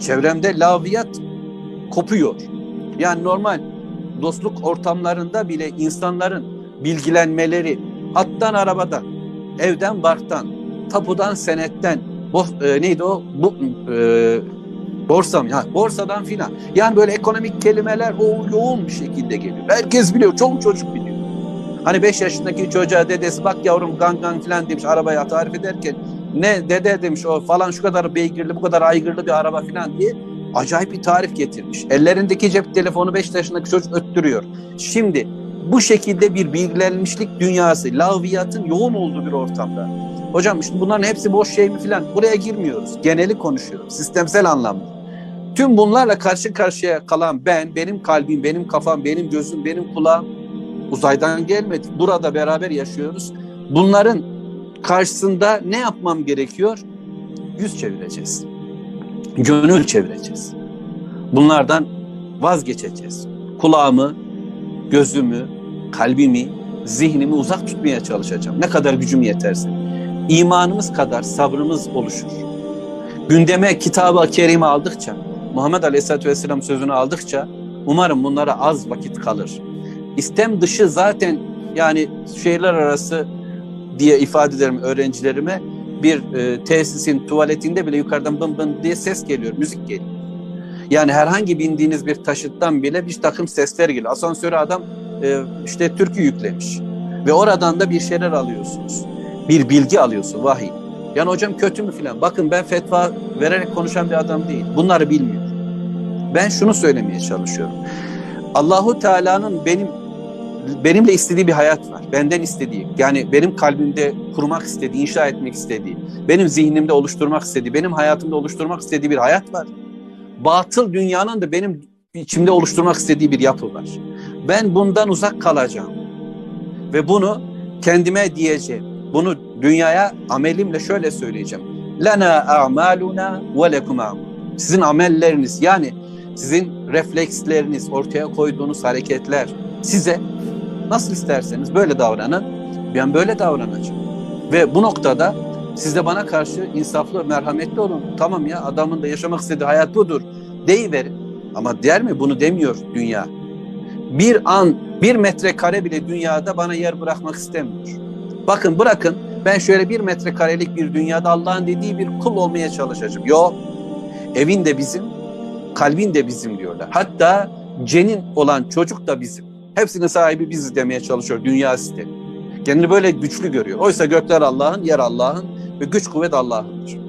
Çevremde laviyat kopuyor. Yani normal dostluk ortamlarında bile insanların bilgilenmeleri attan arabadan, evden barktan, tapudan senetten, bo, e, neydi o? Bu, e, borsa mı? Ha, borsadan filan. Yani böyle ekonomik kelimeler o yoğun bir şekilde geliyor. Herkes biliyor, çoğu çocuk biliyor. Hani 5 yaşındaki çocuğa dedesi bak yavrum gang gang filan demiş arabaya tarif ederken ne dede demiş o falan şu kadar beygirli bu kadar aygırlı bir araba filan diye acayip bir tarif getirmiş. Ellerindeki cep telefonu 5 yaşındaki çocuk öttürüyor. Şimdi bu şekilde bir bilgilenmişlik dünyası, laviyatın yoğun olduğu bir ortamda. Hocam işte bunların hepsi boş şey mi filan buraya girmiyoruz. Geneli konuşuyoruz. Sistemsel anlamda. Tüm bunlarla karşı karşıya kalan ben, benim kalbim, benim kafam, benim gözüm, benim kulağım uzaydan gelmedi. Burada beraber yaşıyoruz. Bunların karşısında ne yapmam gerekiyor? Yüz çevireceğiz. Gönül çevireceğiz. Bunlardan vazgeçeceğiz. Kulağımı, gözümü, kalbimi, zihnimi uzak tutmaya çalışacağım. Ne kadar gücüm yeterse. İmanımız kadar sabrımız oluşur. Gündeme kitabı kerime aldıkça, Muhammed Aleyhisselatü Vesselam sözünü aldıkça umarım bunlara az vakit kalır. İstem dışı zaten yani şehirler arası diye ifade ederim öğrencilerime bir e, tesisin tuvaletinde bile yukarıdan bın bın diye ses geliyor, müzik geliyor. Yani herhangi bindiğiniz bir taşıttan bile bir takım sesler geliyor. Asansöre adam e, işte türkü yüklemiş ve oradan da bir şeyler alıyorsunuz. Bir bilgi alıyorsun vahiy. Yani hocam kötü mü filan? Bakın ben fetva vererek konuşan bir adam değil. Bunları bilmiyorum. Ben şunu söylemeye çalışıyorum. Allahu Teala'nın benim benimle istediği bir hayat var. Benden istediği. Yani benim kalbimde kurmak istediği, inşa etmek istediği, benim zihnimde oluşturmak istediği, benim hayatımda oluşturmak istediği bir hayat var. Batıl dünyanın da benim içimde oluşturmak istediği bir yapı var. Ben bundan uzak kalacağım. Ve bunu kendime diyeceğim. Bunu dünyaya amelimle şöyle söyleyeceğim. Lana a'maluna ve lekum Sizin amelleriniz yani sizin refleksleriniz, ortaya koyduğunuz hareketler size nasıl isterseniz böyle davranın. Ben böyle davranacağım. Ve bu noktada siz de bana karşı insaflı, merhametli olun. Tamam ya adamın da yaşamak istediği hayat budur. Deyiverin. Ama der mi? Bunu demiyor dünya. Bir an, bir metrekare bile dünyada bana yer bırakmak istemiyor. Bakın bırakın ben şöyle bir metrekarelik bir dünyada Allah'ın dediği bir kul olmaya çalışacağım. Yok. Evin de bizim, kalbin de bizim diyorlar. Hatta cenin olan çocuk da bizim. Hepsinin sahibi biziz demeye çalışıyor dünya sistemi. Kendini böyle güçlü görüyor. Oysa gökler Allah'ın, yer Allah'ın ve güç kuvvet Allah'ındır.